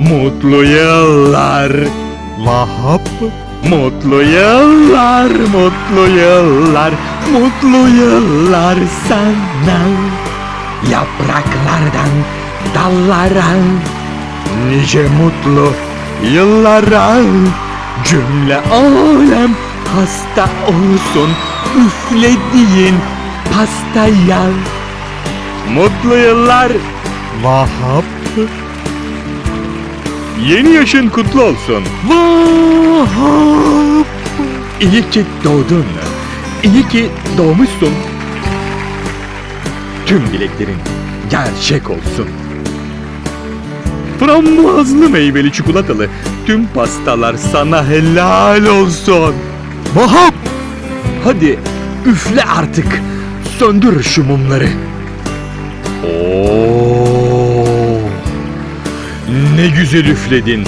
Mutlu yıllar. Vahap Mutlu yıllar, mutlu yıllar, mutlu yıllar sana Yapraklardan dallara Nice mutlu yıllara Cümle alem hasta olsun Üflediğin pastaya Mutlu yıllar Vahap Yeni yaşın kutlu olsun. Vahap. İyi ki doğdun. İyi ki doğmuşsun. Tüm dileklerin gerçek olsun. Frambuazlı meyveli çikolatalı tüm pastalar sana helal olsun. Vahap. Hadi üfle artık. Söndür şu mumları. Oo. Ne güzel üfledin.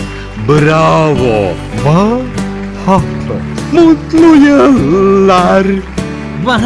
Bravo. Vah. Mutlu yıllar. Vah.